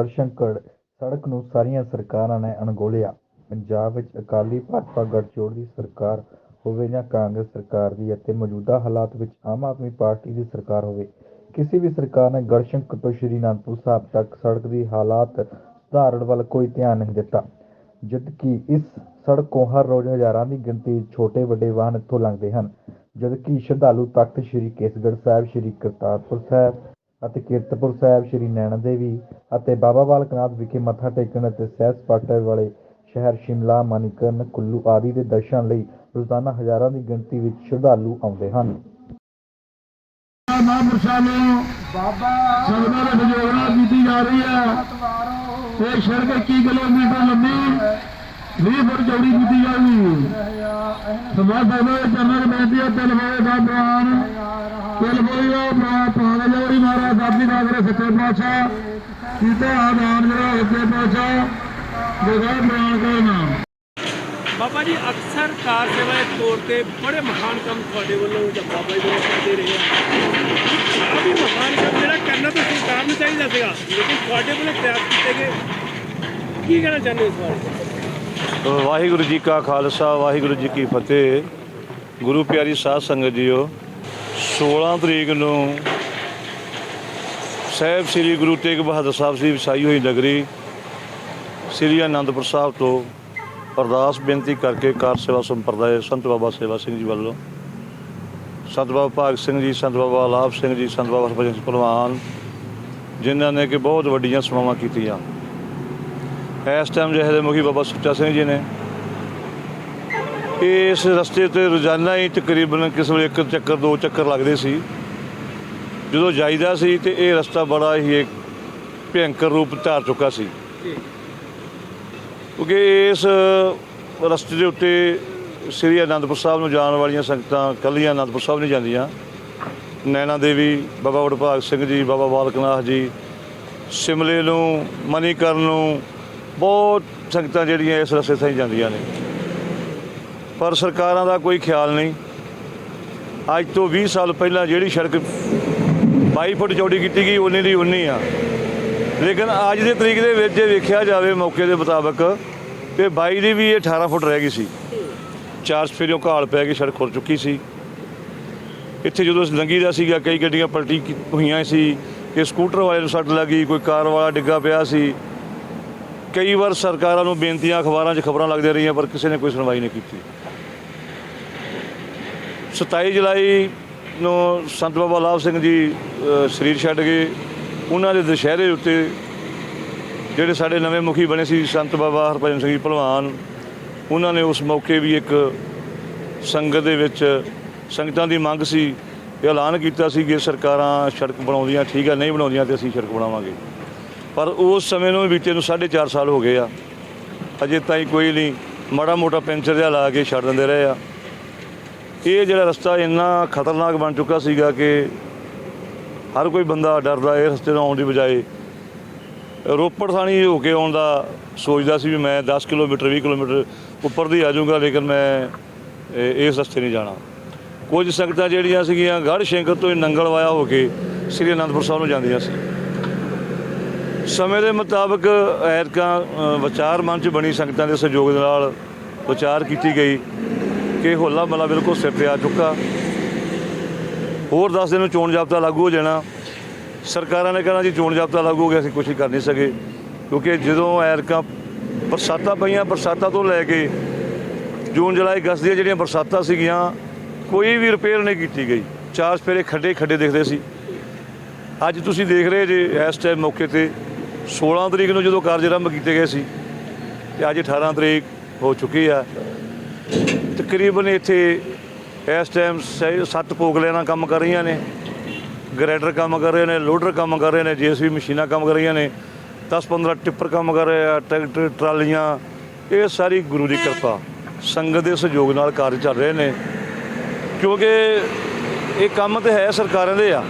ਗੜਸ਼ੰਕੜ ਸੜਕ ਨੂੰ ਸਾਰੀਆਂ ਸਰਕਾਰਾਂ ਨੇ ਅਣਗੌਲਿਆ। ਪੰਜਾਬ ਵਿੱਚ ਅਕਾਲੀ ਭਾਜਪਾ ਗੱਠਜੋੜ ਦੀ ਸਰਕਾਰ ਹੋਵੇ ਜਾਂ ਕਾਂਗਰਸ ਸਰਕਾਰ ਦੀ ਅਤੇ ਮੌਜੂਦਾ ਹਾਲਾਤ ਵਿੱਚ ਆਮ ਆਦਮੀ ਪਾਰਟੀ ਦੀ ਸਰਕਾਰ ਹੋਵੇ, ਕਿਸੇ ਵੀ ਸਰਕਾਰ ਨੇ ਗੜਸ਼ੰਕਰ ਤੋਂ ਸ਼੍ਰੀ ਅਨੰਦਪੁਰ ਸਾਹਿਬ ਤੱਕ ਸੜਕ ਦੀ ਹਾਲਾਤ ਸੁਧਾਰਨ ਵੱਲ ਕੋਈ ਧਿਆਨ ਨਹੀਂ ਦਿੱਤਾ, ਜਦਕਿ ਇਸ ਸੜਕੋਂ ਹਰ ਰੋਜ਼ ਹਜ਼ਾਰਾਂ ਦੀ ਗਿਣਤੀ ਛੋਟੇ ਵੱਡੇ ਵਾਹਨ ਇੱਥੋਂ ਲੰਘਦੇ ਹਨ, ਜਦਕਿ ਸ਼ਰਧਾਲੂ ਤਖਤ ਸ਼੍ਰੀ ਕੇਸਗੜ੍ਹ ਸਾਹਿਬ, ਸ਼੍ਰੀ ਕਰਤਾਰਪੁਰ ਸਾਹਿਬ ਅਤੇ ਕੀਰਤਪੁਰ ਸਾਹਿਬ ਸ਼੍ਰੀ ਨੈਣਾ ਦੇਵੀ ਅਤੇ ਬਾਬਾ ਬਾਲਕ ਨਾਥ ਵਿਖੇ ਮੱਥਾ ਟੇਕਣ ਅਤੇ ਸੈਰ ਸਪਾਟਾ ਵਾਲੇ ਸ਼ਹਿਰ ਸ਼ਿਮਲਾ ਮਨੀਕਰਨ ਕੁੱਲੂ ਆਦਿ ਦੇ ਦਰਸ਼ਨ ਲਈ ਰੋਜ਼ਾਨਾ ਹਜ਼ਾਰਾਂ ਦੀ ਗਿਣਤੀ ਵਿੱਚ ਸ਼ਰਧਾਲੂ ਆਉਂਦੇ ਹਨ। ਮਹਾਂਪੁਰਸ਼ਾਂ ਨੂੰ ਬਾਬਾ। ਸੰਗਤਾਂ ਦੇ ਨਾਲ ਕੀਤੀ ਜਾ ਰਹੀ ਹੈ। ਇਹ ਸੜਕ 21 ਕਿਲੋਮੀਟਰ ਲੰਬੀ। 20 ਫੁੱਟ ਚੌੜੀ ਕੀਤੀ ਜਾਊਗੀ। ਸਮਾਜ ਬਾਬਾ ਚਰਨਾਂ 'ਚ ਬੇਨਤੀ ਹੈ ਤਿਲ ਦਾ ਪ੍ਰਾਨ ਤਿਲ ਬੋਲਿਓ ਪ੍ਰਾਨ ਪਾਣ ਜੋੜੀ ਮਹਾਰਾਜ ਸਾਡੀ ਦਾ ਕਰੇ ਸੱਚੇ ਪਾਤਸ਼ਾਹ, ਕੀਤਾ ਆਦਾਨ ਜਿਹੜਾ ਸੱਚੇ ਪਾਤਸ਼ਾਹ, ਜਗਾ ਪ੍ਰਾਨ ਕੋ ਬਾਬਾ ਜੀ, ਅਕਸਰ ਕਾਰ ਸੇਵਾ ਦੇ ਤੌਰ ਤੇ ਬੜੇ ਮਹਾਨ ਕੰਮ ਤੁਹਾਡੇ ਵੱਲੋਂ ਜਾਂ ਬਾਬਾ ਜੀ ਵੱਲੋਂ ਕਰਦੇ ਰਹੇ ਆ। ਅਭੀ ਮਹਾਨ ਕੰਮ ਜਿਹੜਾ ਕਰਨਾ ਤਾਂ ਸਰਕਾਰ ਨੂੰ ਚਾਹੀਦਾ ਸੀਗਾ, ਲੇਕਿਨ ਤੁਹਾਡੇ ਵੱਲੋਂ ਪ੍ਰਯਾਸ ਕੀਤੇ ਗਏ। ਕੀ ਕਹਿਣਾ ਚਾਹੁੰਦੇ ਹੋ ਇਸ ਬਾਰੇ? ਵਾਹਿਗੁਰੂ ਜੀ ਕਾ ਖਾਲਸਾ, ਵਾਹਿਗੁਰੂ ਜੀ ਕੀ ਫਤਿਹ। ਗੁਰੂ ਪਿਆਰੀ ਸਾਧ ਸੰਗਤ ਜੀਓ 16 ਤਰੀਕ ਨੂੰ ਸਾਹਿਬ ਸ੍ਰੀ ਗੁਰੂ ਤੇਗ ਬਹਾਦਰ ਸਾਹਿਬ ਜੀ ਵਸਾਈ ਹੋਈ ਨਗਰੀ ਸ੍ਰੀ ਅਨੰਦਪੁਰ ਸਾਹਿਬ ਤੋਂ ਅਰਦਾਸ ਬੇਨਤੀ ਕਰਕੇ ਕਾਰ ਸੇਵਾ ਸੰਪਰਦਾਇ ਸੰਤ ਬਾਬਾ ਸੇਵਾ ਸਿੰਘ ਜੀ ਵੱਲੋਂ, ਸੰਤ ਬਾਬਾ ਭਾਗ ਸਿੰਘ ਜੀ, ਸੰਤ ਬਾਬਾ ਲਾਭ ਸਿੰਘ ਜੀ, ਸੰਤ ਬਾਬਾ ਹਰਭਜਨ ਸਿੰਘ ਭਲਵਾਨ ਜਿਨ੍ਹਾਂ ਨੇ ਕਿ ਬਹੁਤ ਵੱਡੀਆਂ ਸੇਵਾਵਾਂ ਕੀਤੀਆਂ। ਇਸ ਟਾਈਮ ਜਿਹੜੇ ਦੇ ਮੁਖੀ ਬਾਬਾ ਸੁੱਚਾ ਸਿੰਘ ਜੀ ਨੇ ਇਸ ਰਸਤੇ ਤੇ ਰੋਜ਼ਾਨਾ ਹੀ ਤਕਰੀਬਨ ਕਿਸੇ ਵੇਲੇ ਇੱਕ ਚੱਕਰ, ਦੋ ਚੱਕਰ ਲੱਗਦੇ ਸੀ। ਜਦੋਂ ਜਾਈਦਾ ਸੀ ਤੇ ਇਹ ਰਸਤਾ ਬੜਾ ਹੀ ਇੱਕ ਭਿਅੰਕਰ ਰੂਪ ਧਾਰ ਚੁੱਕਾ ਸੀ। ਕਿਉਂਕਿ ਇਸ ਰਸਤੇ ਦੇ ਉੱਤੇ ਸ੍ਰੀ ਅਨੰਦਪੁਰ ਸਾਹਿਬ ਨੂੰ ਜਾਣ ਵਾਲੀਆਂ ਸੰਗਤਾਂ ਕੱਲੀਆਂ ਅਨੰਦਪੁਰ ਸਾਹਿਬ ਨਹੀਂ ਜਾਂਦੀਆਂ। ਨੈਣਾ ਦੇਵੀ, ਬਾਬਾ ਵਡਭਾਗ ਸਿੰਘ ਜੀ, ਬਾਬਾ ਬਾਲਕਨਾਥ ਜੀ, ਸ਼ਿਮਲੇ ਨੂੰ, ਮਨੀਕਰਨ ਨੂੰ ਬਹੁਤ ਸੰਗਤਾਂ ਜਿਹੜੀਆਂ ਇਸ ਰਸਤੇ ਥਾਈ ਜਾਂਦੀਆਂ ਨੇ। ਪਰ ਸਰਕਾਰਾਂ ਦਾ ਕੋਈ ਖਿਆਲ ਨਹੀਂ। ਅੱਜ ਤੋਂ 20 ਸਾਲ ਪਹਿਲਾਂ ਜਿਹੜੀ ਸੜਕ 22 ਫੁੱਟ ਚੌੜੀ ਕੀਤੀ ਗਈ, ਉਨੀ ਦੀ ਉਨੀ ਆ। ਲੇਕਿਨ ਅੱਜ ਦੇ ਤਰੀਕ ਦੇ ਵਿੱਚ ਜੇ ਵੇਖਿਆ ਜਾਵੇ ਮੌਕੇ ਦੇ ਮੁਤਾਬਕ, ਤੇ 22 ਦੀ ਵੀ ਇਹ 18 ਫੁੱਟ ਰਹਿ ਗਈ ਸੀ। ਚਾਰ ਸਫੇਰਿਓਂ ਘਾਲ ਪੈ ਕੇ ਸੜਕ ਖੁਰ ਚੁੱਕੀ ਸੀ। ਇੱਥੇ ਜਦੋਂ ਲੰਗੀ ਦਾ ਸੀਗਾ, ਕਈ ਗੱਡੀਆਂ ਪਲਟੀ ਹੋਈਆਂ ਸੀ ਕਿ ਸਕੂਟਰ ਵਾਲੇ ਨੂੰ ਸੱਟ ਲੱਗੀ, ਕੋਈ ਕਾਰ ਵਾਲਾ ਡਿੱਗਾ ਪਿਆ ਸੀ। ਕਈ ਵਾਰ ਸਰਕਾਰਾਂ ਨੂੰ ਬੇਨਤੀਆਂ, ਅਖਬਾਰਾਂ 'ਚ ਖਬਰਾਂ ਲੱਗਦੀਆਂ ਰਹੀਆਂ, ਪਰ ਕਿਸੇ ਨੇ ਕੋਈ ਸੁਣਵਾਈ ਨਹੀਂ ਕੀਤੀ। 27 ਜੁਲਾਈ ਨੂੰ ਸੰਤ ਬਾਬਾ ਲਾਭ ਸਿੰਘ ਜੀ ਸਰੀਰ ਛੱਡ ਗਏ। ਉਹਨਾਂ ਦੇ ਦੁਸ਼ਹਿਰੇ ਉੱਤੇ ਜਿਹੜੇ ਸਾਡੇ ਨਵੇਂ ਮੁਖੀ ਬਣੇ ਸੀ, ਸੰਤ ਬਾਬਾ ਹਰਭਜਨ ਸਿੰਘ ਜੀ ਭਲਵਾਨ, ਉਹਨਾਂ ਨੇ ਉਸ ਮੌਕੇ ਵੀ ਇੱਕ ਸੰਗਤ ਦੇ ਵਿੱਚ ਸੰਗਤਾਂ ਦੀ ਮੰਗ ਸੀ ਇਹ ਐਲਾਨ ਕੀਤਾ ਸੀ ਕਿ ਸਰਕਾਰਾਂ ਸੜਕ ਬਣਾਉਂਦੀਆਂ, ਠੀਕ ਹੈ ਨਹੀਂ ਬਣਾਉਂਦੀਆਂ ਤੇ ਅਸੀਂ ਸੜਕ ਬਣਾਵਾਂਗੇ। ਪਰ ਉਸ ਸਮੇਂ ਨੂੰ ਬੀਤੇ ਨੂੰ 4.5 ਸਾਲ ਹੋ ਗਏ ਆ। ਅਜੇ ਤਾਈਂ ਕੋਈ ਨਹੀਂ, ਮਾੜਾ ਮੋਟਾ ਪੈਂਚਰ ਜਿਹਾ ਲਾ ਕੇ ਛੱਡ ਦਿੰਦੇ ਰਹੇ ਆ। ਇਹ ਜਿਹੜਾ ਰਸਤਾ ਇੰਨਾ ਖਤਰਨਾਕ ਬਣ ਚੁੱਕਾ ਸੀਗਾ ਕਿ ਹਰ ਕੋਈ ਬੰਦਾ ਡਰਦਾ ਇਹ ਰਸਤੇ ਤੋਂ ਆਉਣ ਦੀ ਬਜਾਏ। ਰੋਪੜ ਥਾਣੀ ਹੋ ਕੇ ਆਉਣ ਦਾ ਸੋਚਦਾ ਸੀ ਵੀ ਮੈਂ 10 ਕਿਲੋਮੀਟਰ 20 ਕਿਲੋਮੀਟਰ ਉੱਪਰ ਦੀ ਆ ਜਾਊਂਗਾ, ਲੇਕਿਨ ਮੈਂ ਇਸ ਰਸਤੇ ਨਹੀਂ ਜਾਣਾ। ਕੁਝ ਸੰਗਤਾਂ ਜਿਹੜੀਆਂ ਸੀਗੀਆਂ, ਗੜ੍ਹ ਸ਼ੰਕਰ ਤੋਂ ਹੀ ਨੰਗਲ ਵਾਇਆ ਹੋ ਕੇ ਸ੍ਰੀ ਅਨੰਦਪੁਰ ਸਾਹਿਬ ਨੂੰ ਜਾਂਦੀਆਂ ਸੀ। ਸਮੇਂ ਦੇ ਮੁਤਾਬਕ ਐਰਕਾਂ ਵਿਚਾਰ ਮੰਚ ਬਣੀ ਸੰਗਤਾਂ ਦੇ ਸਹਿਯੋਗ ਦੇ ਨਾਲ ਵਿਚਾਰ ਕੀਤੀ ਗਈ ਕਿ ਹੋਲਾ ਮਹੱਲਾ ਬਿਲਕੁਲ ਸਿਰ ਤੇ ਆ ਚੁੱਕਾ। ਹੋਰ 10 ਦਿਨ ਨੂੰ ਚੋਣ ਜਾਬਤਾ ਲਾਗੂ ਹੋ ਜਾਣਾ। ਸਰਕਾਰਾਂ ਨੇ ਕਹਿਣਾ ਜੀ ਚੋਣ ਜਾਬਤਾ ਲਾਗੂ ਹੋ ਗਿਆ, ਅਸੀਂ ਕੁਝ ਕਰ ਨਹੀਂ ਸਕੇ। ਕਿਉਂਕਿ ਜਦੋਂ ਐਰਕਾਂ ਬਰਸਾਤਾਂ ਪਈਆਂ, ਬਰਸਾਤਾਂ ਤੋਂ ਲੈ ਕੇ ਜੂਨ, ਜੁਲਾਈ, ਅਗਸਤ ਦੀਆਂ ਜਿਹੜੀਆਂ ਬਰਸਾਤਾਂ ਸੀਗੀਆਂ, ਕੋਈ ਵੀ ਰਿਪੇਅਰ ਨਹੀਂ ਕੀਤੀ ਗਈ। ਚਾਰ ਸਪੇਰੇ ਖੱਡੇ ਖੱਡੇ ਦਿਖਦੇ ਸੀ। ਅੱਜ ਤੁਸੀਂ ਦੇਖ ਰਹੇ ਜੇ ਇਸ ਟਾਈਮ ਮੌਕੇ ਤੇ 16 ਤਰੀਕ ਨੂੰ ਜਦੋਂ ਕਾਰਜ ਆਰੰਭ ਕੀਤੇ ਗਏ ਸੀ ਤੇ ਅੱਜ 18 ਤਰੀਕ ਹੋ ਚੁੱਕੀ ਆ, ਤਕਰੀਬਨ ਇੱਥੇ ਇਸ ਟਾਈਮ ਸ- ਸੱਤ ਪੋਗਲੇ ਕੰਮ ਕਰ ਰਹੀਆਂ ਨੇ, ਗ੍ਰੈਡਰ ਕੰਮ ਕਰ ਰਹੇ ਨੇ, ਲੋਡਰ ਕੰਮ ਕਰ ਰਹੇ ਨੇ ਜੀਐਸਬੀ ਮਸ਼ੀਨਾਂ ਕੰਮ ਕਰ ਰਹੀਆਂ ਨੇ 10-15 ਟਿੱਪਰ ਕੰਮ ਕਰ ਰਹੇ ਆ, ਟਰੈਕਟਰ, ਟਰਾਲੀਆਂ, ਇਹ ਸਾਰੀ ਗੁਰੂ ਦੀ ਕਿਰਪਾ, ਸੰਗਤ ਦੇ ਸਹਿਯੋਗ ਨਾਲ ਕਾਰਜ ਚੱਲ ਰਹੇ ਨੇ, ਕਿਉਂਕਿ ਇਹ ਕੰਮ ਤੇ ਹੈ ਸਰਕਾਰਾਂ ਦੇ ਆ।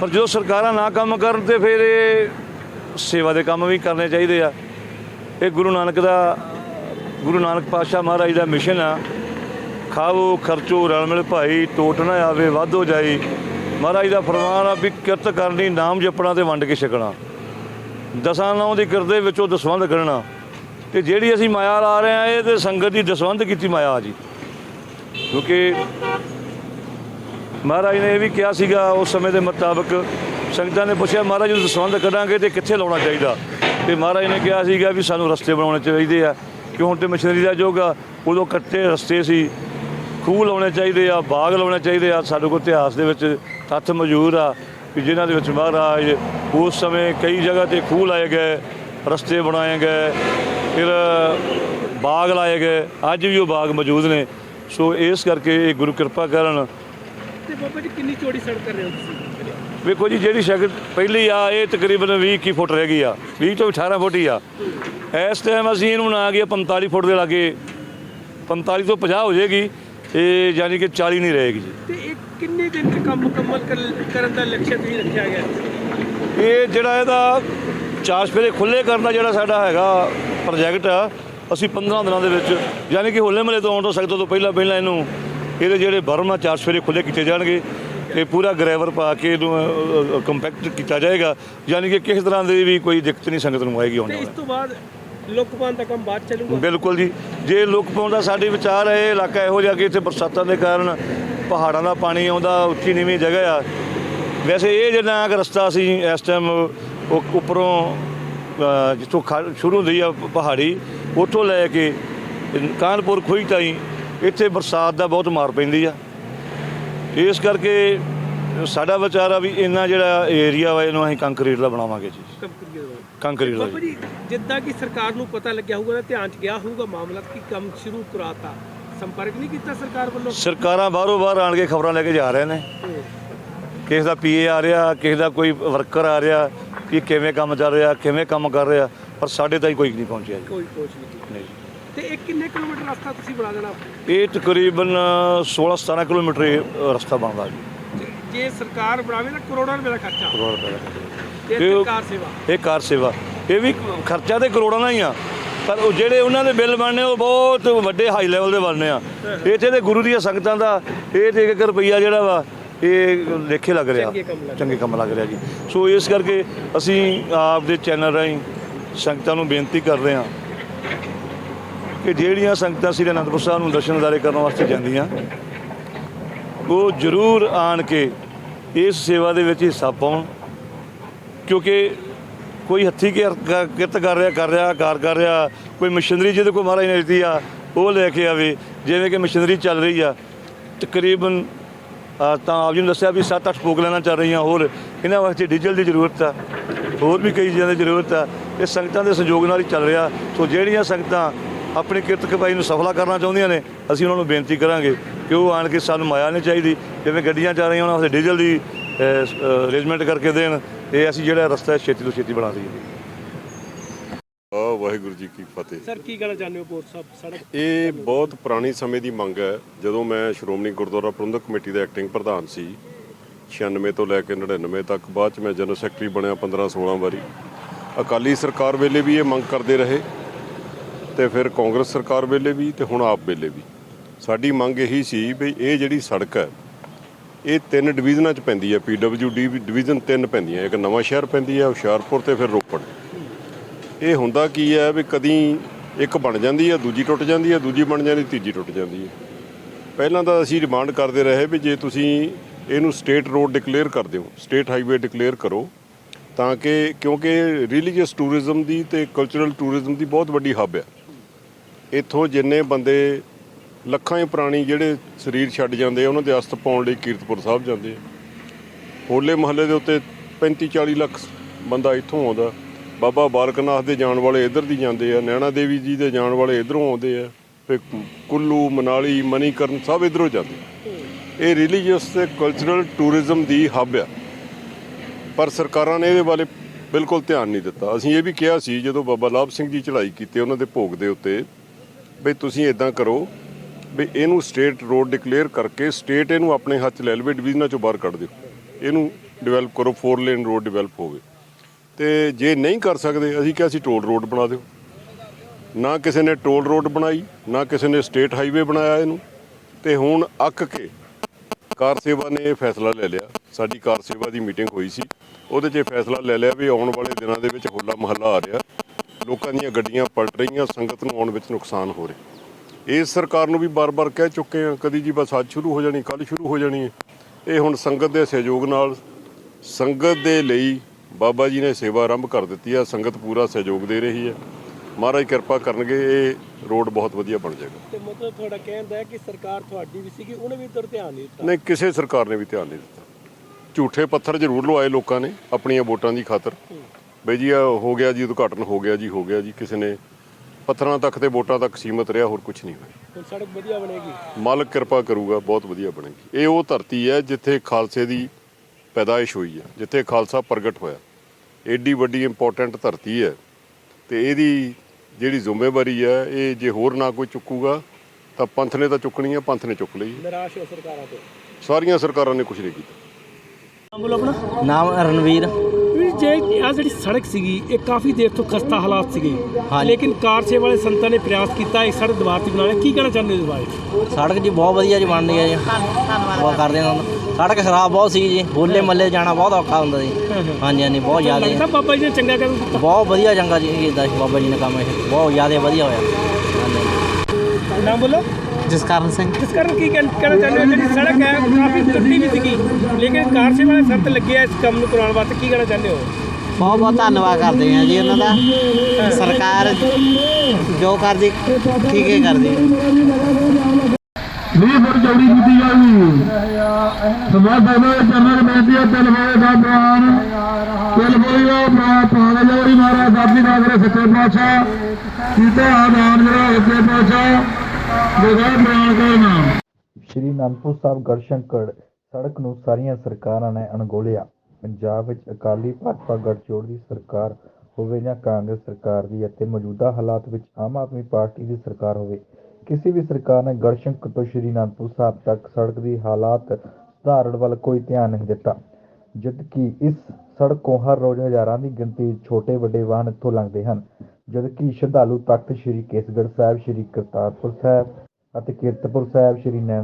ਪਰ ਜਦੋਂ ਸਰਕਾਰਾਂ ਨਾ ਕੰਮ ਕਰਨ ਤੇ ਫਿਰ ਇਹ ਸੇਵਾ ਦੇ ਕੰਮ ਵੀ ਕਰਨੇ ਚਾਹੀਦੇ ਆ। ਇਹ ਗੁਰੂ ਨਾਨਕ ਦਾ, ਗੁਰੂ ਨਾਨਕ ਪਾਤਸ਼ਾਹ ਮਹਾਰਾਜ ਦਾ ਮਿਸ਼ਨ ਆ। ਖਾਵੋ, ਖਰਚੋ, ਰਲ ਮਿਲ ਭਾਈ, ਟੋਟ ਨਾ ਆਵੇ, ਵਾਧੋ ਜਾਈ। ਮਹਾਰਾਜ ਦਾ ਫਰਮਾਨ ਆ ਵੀ ਕਿਰਤ ਕਰਨੀ ਨਾਮ ਜਪਣਾ ਤੇ ਵੰਡ ਕੇ ਛਕਣਾ। ਦਸਾਂ ਨਾਮ ਦੀ ਕਿਰਤ ਵਿੱਚੋਂ ਦਸਵੰਧ ਕਰਨਾ। ਤੇ ਜਿਹੜੀ ਅਸੀਂ ਮਾਇਆ ਲਾ ਰਹੇ ਆ, ਇਹ ਤੇ ਸੰਗਤ ਦੀ ਦਸਵੰਧ ਕੀਤੀ ਮਾਇਆ ਆ ਜੀ। ਕਿਉਂਕਿ ਮਹਾਰਾਜ ਨੇ ਇਹ ਵੀ ਕਿਹਾ ਸੀਗਾ ਉਸ ਸਮੇਂ ਦੇ ਮੁਤਾਬਕ, ਸੰਗਤਾਂ ਨੇ ਪੁੱਛਿਆ, ਮਹਾਰਾਜ ਨੂੰ ਦਸਵੰਧ ਕਰਾਂਗੇ ਤੇ ਕਿੱਥੇ ਲਾਉਣਾ ਚਾਹੀਦਾ? ਤੇ ਮਹਾਰਾਜ ਨੇ ਕਿਹਾ ਸੀਗਾ ਵੀ ਸਾਨੂੰ ਰਸਤੇ ਬਣਾਉਣੇ ਚਾਹੀਦੇ ਆ ਕਿ ਹੁਣ ਤੇ ਮਸ਼ੀਨਰੀ ਦਾ ਯੁੱਗ ਆ, ਉਦੋਂ ਕੱਟੇ ਰਸਤੇ ਸੀ, ਖੂਹ ਲਾਉਣੇ ਚਾਹੀਦੇ ਆ, ਬਾਗ ਲਾਉਣੇ ਚਾਹੀਦੇ ਆ, ਸਾਡੇ ਕੋਲ ਇਤਿਹਾਸ ਦੇ ਵਿੱਚ ਤੱਥ ਮੌਜੂਦ ਆ ਕਿ ਜਿਨ੍ਹਾਂ ਦੇ ਵਿੱਚ ਮਹਾਰਾਜ ਉਸ ਸਮੇਂ ਕਈ ਜਗ੍ਹਾ ਤੇ ਖੂਹ ਲਾਏ ਗਏ, ਰਸਤੇ ਬਣਾਏ ਗਏ, ਫਿਰ ਬਾਗ ਲਾਏ ਗਏ, ਅੱਜ ਵੀ ਉਹ ਬਾਗ ਮੌਜੂਦ ਨੇ। ਸੋ ਇਸ ਕਰਕੇ ਇਹ ਗੁਰੂ ਕਿਰਪਾ ਕਰਨ ਬਾਬਾ ਜੀ ਕਿੰਨੀ ਚੌੜੀ ਸੜਕ ਕਰ ਰਹੇ ਹੋ ਤੁਸੀਂ? ਵੇਖੋ ਜੀ ਜਿਹੜੀ ਸ਼ਕਲ ਪਹਿਲੀ ਆ ਇਹ ਤਕਰੀਬਨ 20 ਕੀ ਫੁੱਟ ਰਹਿ ਗਈ ਆ। 20 ਤੋਂ 18 ਫੁੱਟ ਹੀ ਆ। ਇਸ ਟਾਈਮ ਅਸੀਂ ਇਹਨੂੰ ਬਣਾ ਕੇ 45 ਫੁੱਟ ਦੇ ਲਾਗੇ 45 ਤੋਂ 50 ਹੋ ਜਾਏਗੀ ਇਹ ਯਾਨੀ ਕਿ 40 ਨਹੀਂ ਰਹੇਗੀ ਜੀ। ਤੇ ਇਹ ਕਿੰਨੇ ਦਿਨ ਚ ਕੰਮ ਮੁਕੰਮਲ ਕਰ- ਕਰਨ ਦਾ ਲਕਸ਼ਯ ਤੁਸੀਂ ਰੱਖਿਆ ਗਿਆ? ਇਹ ਜਿਹੜਾ ਇਹਦਾ ਚਾਰ ਸਫੇਰੇ ਖੁੱਲੇ ਕਰਨ ਦਾ ਜਿਹੜਾ ਸਾਡਾ ਹੈਗਾ ਪ੍ਰੋਜੈਕਟ ਆ ਅਸੀਂ 15 ਦਿਨਾਂ ਦੇ ਵਿੱਚ ਯਾਨੀ ਕਿ ਹੋਲੇ ਮਹੱਲੇ ਤੋਂ ਆਉਣ ਤੋਂ ਸਖਤ ਤੋਂ ਪਹਿਲਾਂ ਪਹਿਲਾਂ ਇਹਨੂੰ ਇਹਦੇ ਜਿਹੜੇ ਬਰਮ ਚਾਰ ਸਫੇਰੇ ਖੁੱਲੇ ਕੀਤੇ ਜਾਣਗੇ ਤੇ ਪੂਰਾ ਗ੍ਰੈਵਰ ਪਾ ਕੇ ਇਹਨੂੰ ਕੰਪੈਕਟ ਕੀਤਾ ਜਾਏਗਾ। ਯਾਨੀ ਕਿ ਕਿਸੇ ਤਰ੍ਹਾਂ ਦੀ ਵੀ ਕੋਈ ਦਿੱਕਤ ਨਹੀਂ ਸੰਗਤ ਨੂੰ ਆਏਗੀ ਆਉਣ ਤੇ ਇਸ ਤੋਂ ਬਾਅਦ ਲੋਕਪਾਨ ਦਾ ਕੰਮ ਬਾਅਦ ਚੱਲੂਗਾ? ਬਿਲਕੁਲ ਜੀ। ਜੇ ਲੋਕ ਪਾਉਂਦਾ ਸਾਡੇ ਵਿਚਾਰ ਹੈ ਇਹ ਇਲਾਕਾ ਇਹੋ ਜਿਹਾ ਕਿ ਇੱਥੇ ਬਰਸਾਤਾਂ ਦੇ ਕਾਰਨ ਪਹਾੜਾਂ ਦਾ ਪਾਣੀ ਆਉਂਦਾ ਉੱਚੀ ਨੀਵੀਂ ਜਗ੍ਹਾ ਆ। ਵੈਸੇ ਇਹ ਜਿਹੜਾ ਰਸਤਾ ਸੀ ਇਸ ਟਾਈਮ ਉੱਪਰੋਂ ਜਿੱਥੋਂ ਸ਼ੁਰੂ ਹੁੰਦੀ ਆ ਪਹਾੜੀ ਉੱਥੋਂ ਲੈ ਕੇ ਕਾਨਪੁਰ ਖੋਈ ਤਾਈਂ ਇੱਥੇ ਬਰਸਾਤ ਦਾ ਬਹੁਤ ਮਾਰ ਪੈਂਦੀ ਆ ਇਸ ਕਰਕੇ ਸਾਡਾ ਵਿਚਾਰ ਆ ਵੀ ਇੰਨਾ ਜਿਹੜਾ ਏਰੀਆ ਵਾ ਇਹਨੂੰ ਅਸੀਂ ਕੰਕਰੀਟ ਦਾ ਬਣਾਵਾਂਗੇ ਜੀ। ਕੰਕਰੀਟ ਦਾ ਜੀ। ਜਿੱਦਾਂ ਕਿ ਸਰਕਾਰ ਨੂੰ ਪਤਾ ਲੱਗਿਆ ਹੋਊਗਾ ਨਾ ਧਿਆਨ ਚ ਗਿਆ ਹੋਊਗਾ ਮਾਮਲਾ ਕਿ ਕੰਮ ਸ਼ੁਰੂ ਕਰਾਤਾ ਸੰਪਰਕ ਨਹੀਂ ਕੀਤਾ ਸਰਕਾਰ ਵੱਲੋਂ ਸਰਕਾਰਾਂ ਬਾਹਰੋਂ ਬਾਹਰ ਆਣ ਕੇ ਖਬਰਾਂ ਲੈ ਕੇ ਜਾ ਰਹੇ ਨੇ ਕਿਸੇ ਦਾ ਪੀਏ ਆ ਰਿਹਾ ਕਿਸੇ ਦਾ ਕੋਈ ਵਰਕਰ ਆ ਰਿਹਾ ਕਿ ਕਿਵੇਂ ਕੰਮ ਚੱਲ ਰਿਹਾ ਕਿਵੇਂ ਕੰਮ ਕਰ ਰਿਹਾ ਪਰ ਸਾਡੇ ਤਾਈਂ ਕੋਈ ਨਹੀਂ ਪਹੁੰਚਿਆ ਜੀ ਕੋਈ ਕੀਤੀ। ਨਹੀਂ ਤੇ ਇਹ ਕਿੰਨੇ ਕਿਲੋਮੀਟਰ ਰਸਤਾ ਤੁਸੀਂ ਬਣਾ ਦੇਣਾ? ਇਹ ਤਕਰੀਬਨ 16 17 ਕਿਲੋਮੀਟਰ ਇਹ ਰਸਤਾ ਬਣਦਾ ਜੀ। ਜੇ ਸਰਕਾਰ ਬਣਾਵੇ ਤਾਂ ਕਰੋੜਾਂ ਰੁਪਏ ਦਾ ਖਰਚਾ। ਕਰੋੜ ਰੁਪਏ ਦਾ। ਤੇ ਇਹ ਸਰਕਾਰ ਸੇਵਾ। ਇਹ ਕਾਰ ਸੇਵਾ। ਇਹ ਵੀ ਖਰਚਾ ਤੇ ਕਰੋੜਾਂ ਦਾ ਹੀ ਆ। ਪਰ ਉਹ ਜਿਹੜੇ ਉਹਨਾਂ ਦੇ ਬਿੱਲ ਬਣਨੇ ਉਹ ਬਹੁਤ ਵੱਡੇ ਹਾਈ ਲੈਵਲ ਦੇ ਬਣਨੇ ਆ। ਇੱਥੇ ਤੇ ਗੁਰੂ ਦੀਆਂ ਸੰਗਤਾਂ ਦਾ ਇਹ ਤੇ 1 ਰੁਪਈਆ ਜਿਹੜਾ ਵਾ ਇਹ ਲੇਖੇ ਲੱਗ ਰਿਹਾ। ਚੰਗੇ ਕੰਮ ਲੱਗ ਚੰਗੇ ਕੰਮ ਲੱਗ ਰਿਹਾ ਜੀ। ਸੋ ਇਸ ਕਰਕੇ ਅਸੀਂ ਆਪ ਦੇ ਚੈਨਲ ਰਾਹੀਂ ਸੰਗਤਾਂ ਨੂੰ ਬੇਨਤੀ ਕਰ ਰਹੇ ਹਾਂ ਕਿ ਜਿਹੜੀਆਂ ਸੰਗਤਾਂ ਸ੍ਰੀ ਅਨੰਦਪੁਰ ਸਾਹਿਬ ਨੂੰ ਦਰਸ਼ਨ ਦਿਦਾਰੇ ਕਰਨ ਵਾਸਤੇ ਜਾਂਦੀਆਂ, ਉਹ ਜ਼ਰੂਰ ਆਣ ਕੇ ਇਸ ਸੇਵਾ ਦੇ ਵਿੱਚ ਹਿੱਸਾ ਪਾਉਣ, ਕਿਉਂਕਿ ਕੋਈ ਹੱਥੀ ਕਿਰ- ਕਿਰਤ ਕਰ ਰਿਹਾ ਕਰ ਰਿਹਾ, ਕਾਰ ਕਰ ਰਿਹਾ, ਕੋਈ ਮਸ਼ੀਨਰੀ ਜਿਹਦੇ ਕੋਲ ਮਹਾਰਾਜ ਨੇ ਦਿੱਤੀ ਆ, ਉਹ ਲੈ ਕੇ ਆਵੇ, ਜਿਵੇਂ ਕਿ ਮਸ਼ੀਨਰੀ ਚੱਲ ਰਹੀ ਆ, ਤਕਰੀਬਨ ਤਾਂ ਆਪ ਜੀ ਨੂੰ ਦੱਸਿਆ ਵੀ 7-8 ਪੋਕ ਲੈਣਾ ਚੱਲ ਰਹੀਆਂ, ਹੋਰ ਇਹਨਾਂ ਵਾਸਤੇ ਡੀਜ਼ਲ ਦੀ ਜ਼ਰੂਰਤ ਆ, ਹੋਰ ਵੀ ਕਈ ਚੀਜ਼ਾਂ ਦੀ ਜ਼ਰੂਰਤ ਆ, ਇਹ ਸੰਗਤਾਂ ਦੇ ਸਹਿਯੋਗ ਨਾਲ ਹੀ ਚੱਲ ਰਿਹਾ, ਸੋ ਜਿਹੜੀਆਂ ਸੰਗਤਾਂ ਆਪਣੀ ਕਿਰਤ ਕਮਾਈ ਨੂੰ ਸਫਲਾ ਕਰਨਾ ਚਾਹੁੰਦੀਆਂ ਨੇ ਅਸੀਂ ਉਹਨਾਂ ਨੂੰ ਬੇਨਤੀ ਕਰਾਂਗੇ ਕਿ ਉਹ ਆਣ ਕੇ ਸਾਨੂੰ ਮਾਇਆ ਨਹੀਂ ਚਾਹੀਦੀ ਜਿਵੇਂ ਗੱਡੀਆਂ ਚੱਲ ਰਹੀਆਂ ਉਹਨਾਂ ਵਾਸਤੇ ਡੀਜ਼ਲ ਦੀ ਅਰੇਂਜਮੈਂਟ ਕਰਕੇ ਦੇਣ ਤੇ ਅਸੀਂ ਜਿਹੜਾ ਰਸਤਾ ਹੈ ਛੇਤੀ ਤੋਂ ਛੇਤੀ ਬਣਾ ਦਈਏ। ਆ ਵਾਹਿਗੁਰੂ ਜੀ ਕੀ ਫਤਿਹ। ਸਰ ਕੀ ਕਹਿਣਾ ਚਾਹੁੰਦੇ ਹੋ ਬੋਰ ਸਾਹਿਬ? ਸੜਕ ਇਹ ਬਹੁਤ ਪੁਰਾਣੀ ਸਮੇਂ ਦੀ ਮੰਗ ਹੈ। ਜਦੋਂ ਮੈਂ ਸ਼੍ਰੋਮਣੀ ਗੁਰਦੁਆਰਾ ਪ੍ਰਬੰਧਕ ਕਮੇਟੀ ਦਾ ਐਕਟਿੰਗ ਪ੍ਰਧਾਨ ਸੀ 96 ਤੋਂ ਲੈ ਕੇ 99 ਤੱਕ ਬਾਅਦ ਚ ਮੈਂ ਜਨਰਲ ਸੈਕਟਰੀ ਬਣਿਆ 15 16 ਵਾਰੀ। ਅਕਾਲੀ ਸਰਕਾਰ ਵੇਲੇ ਵੀ ਇਹ ਮੰਗ ਕਰਦੇ ਰਹੇ। ਤੇ ਫਿਰ ਕਾਂਗਰਸ ਸਰਕਾਰ ਵੇਲੇ ਵੀ ਤੇ ਹੁਣ ਆਪ ਵੇਲੇ ਵੀ। ਸਾਡੀ ਮੰਗ ਇਹੀ ਸੀ ਵੀ ਇਹ ਜਿਹੜੀ ਸੜਕ ਹੈ, ਇਹ ਤਿੰਨ ਡਿਵੀਜ਼ਨਾਂ ਚ ਪੈਂਦੀ ਹੈ ਪੀਡਬਲਯੂਡੀ ਡਿਵੀਜ਼ਨ ਤਿੰਨ ਪੈਂਦੀਆਂ, ਇੱਕ ਨਵਾਂ ਸ਼ਹਿਰ ਪੈਂਦੀ ਹੈ, ਹੁਸ਼ਿਆਰਪੁਰ ਤੇ ਫਿਰ ਰੋਪੜ। ਇਹ ਹੁੰਦਾ ਕੀ ਹੈ ਵੀ ਕਦੀ ਇੱਕ ਬਣ ਜਾਂਦੀ ਹੈ, ਦੂਜੀ ਟੁੱਟ ਜਾਂਦੀ ਹੈ, ਦੂਜੀ ਬਣ ਜਾਂਦੀ, ਤੀਜੀ ਟੁੱਟ ਜਾਂਦੀ ਹੈ। ਪਹਿਲਾਂ ਤਾਂ ਅਸੀਂ ਡਿਮਾਂਡ ਕਰਦੇ ਰਹੇ ਵੀ ਜੇ ਤੁਸੀਂ ਇਹਨੂੰ ਸਟੇਟ ਰੋਡ ਡਿਕਲੇਅਰ ਕਰ ਦਿਓ ਸਟੇਟ ਹਾਈਵੇ ਡਿਕਲੇਅਰ ਕਰੋ, ਤਾਂ ਕਿ ਕਿਉਂਕਿ ਰਿਲੀਜੀਅਸ ਟੂਰਿਜ਼ਮ ਦੀ ਤੇ ਕਲਚਰਲ ਟੂਰਿਜ਼ਮ ਦੀ ਬਹੁਤ ਵੱਡੀ ਹੱਬ ਹੈ। ਇੱਥੋਂ ਜਿੰਨੇ ਬੰਦੇ ਲੱਖਾਂ ਹੀ ਪ੍ਰਾਣੀ ਜਿਹੜੇ ਸਰੀਰ ਛੱਡ ਜਾਂਦੇ ਆ, ਉਹਨਾਂ ਦੇ ਅਸਤ ਪਾਉਣ ਲਈ ਕੀਰਤਪੁਰ ਸਾਹਿਬ ਜਾਂਦੇ ਆ। ਹੋਲੇ ਮਹੱਲੇ ਦੇ ਉੱਤੇ 35 40 ਲੱਖ ਬੰਦਾ ਇੱਥੋਂ ਆਉਂਦਾ। ਬਾਬਾ ਬਾਲਕਨਾਥ ਦੇ ਜਾਣ ਵਾਲੇ ਇੱਧਰ ਦੀ ਜਾਂਦੇ ਆ, ਨੈਣਾ ਦੇਵੀ ਜੀ ਦੇ ਜਾਣ ਵਾਲੇ ਇੱਧਰੋਂ ਆਉਂਦੇ ਆ, ਫਿਰ ਕੁੱਲੂ, ਮਨਾਲੀ, ਮਨੀਕਰਨ ਸਭ ਇੱਧਰੋਂ ਜਾਂਦੇ ਆ। ਇਹ ਰਿਲੀਜੀਅਸ ਤੇ ਕਲਚਰਲ ਟੂਰਿਜ਼ਮ ਦੀ ਹੱਬ ਆ। ਪਰ ਸਰਕਾਰਾਂ ਨੇ ਇਹਦੇ ਬਾਰੇ ਬਿਲਕੁਲ ਧਿਆਨ ਨਹੀਂ ਦਿੱਤਾ। ਅਸੀਂ ਇਹ ਵੀ ਕਿਹਾ ਸੀ, ਜਦੋਂ ਬਾਬਾ ਲਾਭ ਸਿੰਘ ਜੀ ਚੜ੍ਹਾਈ ਕੀਤੀ, ਉਹਨਾਂ ਦੇ ਭੋਗ ਦੇ ਉੱਤੇ ਵੀ ਤੁਸੀਂ ਇਦਾਂ ਕਰੋ ਵੀ ਇਹਨੂੰ ਸਟੇਟ ਰੋਡ ਡਿਕਲੇਅਰ ਕਰਕੇ ਸਟੇਟ ਇਹਨੂੰ ਆਪਣੇ ਹੱਥ 'ਚ ਲੈ ਲਵੇ ਡਿਵੀਜ਼ਨਾਂ ਚੋਂ ਬਾਹਰ ਕੱਢ ਦਿਓ। ਇਹਨੂੰ ਡਿਵੈਲਪ ਕਰੋ 4 ਲੇਨ ਰੋਡ ਡਿਵੈਲਪ ਹੋਵੇ। ਤੇ ਜੇ ਨਹੀਂ ਕਰ ਸਕਦੇ, ਅਸੀਂ ਕਿਹਾ ਸੀ ਟੋਲ ਰੋਡ ਬਣਾ ਦਿਓ। ਨਾ ਕਿਸੇ ਨੇ ਟੋਲ ਰੋਡ ਬਣਾਈ, ਨਾ ਕਿਸੇ ਨੇ ਸਟੇਟ ਹਾਈਵੇ ਬਣਾਇਆ ਇਹਨੂੰ। ਤੇ ਹੁਣ ਅੱਕ ਕੇ ਕਾਰ ਸੇਵਾ ਨੇ ਇਹ ਫੈਸਲਾ ਲੈ ਲਿਆ। ਸਾਡੀ ਕਾਰ ਸੇਵਾ ਦੀ ਮੀਟਿੰਗ ਹੋਈ ਸੀ। ਉਹਦੇ 'ਚ ਇਹ ਫੈਸਲਾ ਲੈ ਲਿਆ ਵੀ ਆਉਣ ਵਾਲੇ ਦਿਨਾਂ ਦੇ ਵਿੱਚ ਹੋਲਾ ਮਹੱਲਾ ਆ ਰਿਹਾ। ਲੋਕਾਂ ਦੀਆਂ ਗੱਡੀਆਂ ਪਲਟ ਰਹੀਆਂ ਸੰਗਤ ਨੂੰ ਆਉਣ ਵਿੱਚ ਨੁਕਸਾਨ ਹੋ ਰਿਹਾ। ਇਸ ਸਰਕਾਰ ਨੂੰ ਵੀ ਬਾਰ-ਬਾਰ ਕਹਿ ਚੁੱਕੇ ਆ ਕਦੀ ਜੀ ਬਸ ਅੱਜ ਸ਼ੁਰੂ ਹੋ ਜਾਣੀ ਕੱਲ ਸ਼ੁਰੂ ਹੋ ਜਾਣੀ ਹੈ। ਇਹ ਹੁਣ ਸੰਗਤ ਦੇ ਸਹਿਯੋਗ ਨਾਲ ਸੰਗਤ ਦੇ ਲਈ ਬਾਬਾ ਜੀ ਨੇ ਸੇਵਾ ਆਰੰਭ ਕਰ ਦਿੱਤੀ ਆ ਸੰਗਤ ਪੂਰਾ ਸਹਿਯੋਗ ਦੇ ਰਹੀ ਹੈ। ਮਹਾਰਾਜ ਕਿਰਪਾ ਕਰਨਗੇ ਇਹ ਰੋਡ ਬਹੁਤ ਵਧੀਆ ਬਣ ਜਾਏਗਾ। ਤੇ ਮਤਲਬ ਤੁਹਾਡਾ ਕਹਿਣ ਦਾ ਹੈ ਕਿ ਸਰਕਾਰ ਤੁਹਾਡੀ ਵੀ ਸੀਗੀ ਉਹਨੇ ਵੀ ਇੱਧਰ ਧਿਆਨ ਨਹੀਂ ਦਿੱਤਾ? ਨਹੀਂ ਕਿਸੇ ਸਰਕਾਰ ਨੇ ਵੀ ਧਿਆਨ ਨਹੀਂ ਦਿੱਤਾ। ਝੂਠੇ ਪੱਥਰ ਜ਼ਰੂਰ ਲਵਾਏ ਲੋਕਾਂ ਨੇ ਆਪਣੀਆਂ ਵੋਟਾਂ ਦੀ ਖਾਤਰ। ਬਈ ਜੀ ਆ ਹੋ ਗਿਆ ਜੀ ਉਦਘਾਟਨ ਹੋ ਗਿਆ ਜੀ ਹੋ ਗਿਆ ਜੀ ਕਿਸੇ ਨੇ ਪੱਥਰਾਂ ਤੱਕ ਤੇ ਵੋਟਾਂ ਤੱਕ ਸੀਮਤ ਰਿਹਾ ਹੋਰ ਕੁਝ ਨਹੀਂ ਹੋਇਆ। ਹੁਣ ਸੜਕ ਵਧੀਆ ਬਣੇਗੀ। ਮਾਲਕ ਕਿਰਪਾ ਕਰੂਗਾ ਬਹੁਤ ਵਧੀਆ ਬਣੇਗੀ। ਇਹ ਉਹ ਧਰਤੀ ਹੈ ਜਿੱਥੇ ਖਾਲਸੇ ਦੀ ਪੈਦਾਇਸ਼ ਹੋਈ ਹੈ ਜਿੱਥੇ ਖਾਲਸਾ ਪ੍ਰਗਟ ਹੋਇਆ। ਏਡੀ ਵੱਡੀ ਇੰਪੋਰਟੈਂਟ ਧਰਤੀ ਹੈ ਤੇ ਇਹਦੀ ਜਿਹੜੀ ਜ਼ਿੰਮੇਵਾਰੀ ਹੈ ਇਹ ਜੇ ਹੋਰ ਨਾ ਕੋਈ ਚੁੱਕੂਗਾ ਤਾਂ ਪੰਥ ਨੇ ਤਾਂ ਚੁੱਕਣੀ ਹੈ ਪੰਥ ਨੇ ਚੁੱਕ ਲਈ ਹੈ। ਨਿਰਾਸ਼ ਹੋ ਸਰਕਾਰਾਂ ਤੋਂ। ਸਾਰੀਆਂ ਸਰਕਾਰਾਂ ਨੇ ਕੁਝ ਨਹੀਂ ਕੀਤਾ। ਬੋਲੋ ਆਪਣਾ। ਨਾਮ ਰਣਵੀਰ। ਜੇ ਆ ਜਿਹੜੀ ਸੜਕ ਸੀਗੀ ਇਹ ਕਾਫੀ ਦੇਰ ਤੋਂ ਖਸਤਾ ਹਾਲਾਤ ਸੀਗੇ। ਲੇਕਿਨ ਕਾਰ ਸੇਵਾ ਵਾਲੇ ਸੰਤਾਂ ਨੇ ਪ੍ਰਯਾਸ ਕੀਤਾ ਇਹ ਸੜਕ ਦੁਬਾਰਾ ਤੇ ਬਣਾਉਣਾ। ਕੀ ਕਹਿਣਾ ਚਾਹੁੰਦੇ ਹੋ ਇਸ ਬਾਰੇ? ਸੜਕ ਜੀ ਬਹੁਤ ਵਧੀਆ ਜੀ ਬਣ ਰਹੀ ਹੈ ਜੀ। ਬਹੁਤ ਕਰਦੇ ਹਾਂ ਸੜਕ ਖਰਾਬ ਬਹੁਤ ਸੀ ਜੀ। ਹੋਲੇ ਮੱਲੇ ਜਾਣਾ ਬਹੁਤ ਔਖਾ ਹੁੰਦਾ ਜੀ ਹਾਂਜੀ ਹਾਂਜੀ ਬਹੁਤ ਜ਼ਿਆਦਾ। ਲੱਗਦਾ ਬਾਬਾ ਜੀ ਨੇ ਚੰਗਾ ਕੰਮ ਕੀਤਾ? ਬਹੁਤ ਵਧੀਆ ਚੰਗਾ ਜੀ ਸੀ ਬਾਬਾ ਜੀ ਨੇ ਕੰਮ ਇਹ। ਬਹੁਤ ਜ਼ਿਆਦਾ ਵਧੀਆ ਹੋਇਆ। ਨਾਮ ਬੋਲੋ। ਜਸਕਰਨ ਸਿੰਘ? ਇਸ ਕਾਰਨ ਕੀ ਕਹਿਣ- ਕਹਿਣਾ ਚਾਹੁੰਦੇ ਹੋ ਜਿਹੜੀ ਸੜਕ ਹੈ ਕਾਫੀ ਟੁੱਟੀ ਵੀ ਸੀਗੀ ਲੇਕਿਨ ਕਾਰ ਸੇਵਾ ਵਾਲੇ ਸੰਤ ਲੱਗੇ ਆ ਇਸ ਕੰਮ ਨੂੰ ਕਰਾਉਣ ਵਾਸਤੇ ਕੀ ਕਹਿਣਾ ਚਾਹੁੰਦੇ ਹੋ? ਬਹੁਤ ਬਹੁਤ ਧੰਨਵਾਦ ਕਰਦੇ ਹਾਂ ਜੀ ਉਹਨਾਂ ਦਾ। ਸਰਕਾਰ ਜੋ ਕਰਦੀ ਠੀਕ ਹੀ। ਕਰਦੀ ਵੀਹ ਫੁੱਟ ਚੌੜੀ ਕੀਤੀ ਜਾਊਗੀ ਸਮਾਜ ਸਭਾ ਦੇ ਚਰਨਾਂ ਬੇਨਤੀ ਹੈ ਤਿਲ ਹੋਏਗਾ ਪ੍ਰਾਨ ਤਿਲ ਹੋਏਗਾ ਪ੍ਰਾਨ ਪਾਵੇ ਜੋੜੀ ਮਹਾਰਾਜ ਦਾਦੀ ਨਾਗਰੇ ਸੱਚੇ ਪਾਤਸ਼ਾਹ ਕੀਤੇ ਆਦਾਨ ਜਿਹੜਾ ਸੱਚੇ ਪਾਤਸ਼ਾਹ। ਜਗਾ ਪ੍ਰਾਨ ਕਰਨਾ ਸ਼੍ਰੀ ਅਨੰਦਪੁਰ ਸਾਹਿਬ ਗੜਸ਼ੰਕਰ ਸੜਕ ਨੂੰ ਸਾਰੀਆਂ ਸਰਕਾਰਾਂ ਨੇ ਅਣਗੌਲਿਆ। ਪੰਜਾਬ ਵਿੱਚ ਅਕਾਲੀ ਭਾਜਪਾ ਗੱਠਜੋੜ ਦੀ ਸਰਕਾਰ ਹੋਵੇ ਜਾਂ ਕਾਂਗਰਸ ਸਰਕਾਰ ਦੀ ਅਤੇ ਮੌਜੂਦਾ ਹਾਲਾਤ ਵਿੱਚ ਆਮ ਆਦਮੀ ਪਾਰਟੀ ਦੀ ਸਰਕਾਰ ਹੋਵੇ, ਕਿਸੇ ਵੀ ਸਰਕਾਰ ਨੇ ਗੜਸ਼ੰਕਰ ਤੋਂ ਸ਼੍ਰੀ ਅਨੰਦਪੁਰ ਸਾਹਿਬ ਤੱਕ ਸੜਕ ਦੀ ਹਾਲਾਤ ਸੁਧਾਰਨ ਵੱਲ ਕੋਈ ਧਿਆਨ ਨਹੀਂ ਦਿੱਤਾ। ਜਦ ਕਿ ਇਸ ਸੜਕੋਂ ਹਰ ਰੋਜ਼ ਹਜ਼ਾਰਾਂ ਦੀ ਗਿਣਤੀ ਛੋਟੇ ਵੱਡੇ ਵਾਹਨ ਇੱਥੋਂ ਲੰਘਦੇ ਹਨ। ਜਦਕਿ ਸ਼ਰਧਾਲੂ ਤਖਤ ਸ਼੍ਰੀ ਕੇਸਗੜ੍ਹ ਸਾਹਿਬ ਸ਼੍ਰੀ ਕਰਤਾਰਪੁਰ ਸਾਹਿਬ ਅਤੇ ਕੀਰਤਪੁਰ ਸਾਹਿਬ ਸ਼੍ਰੀ ਨੈਣਾ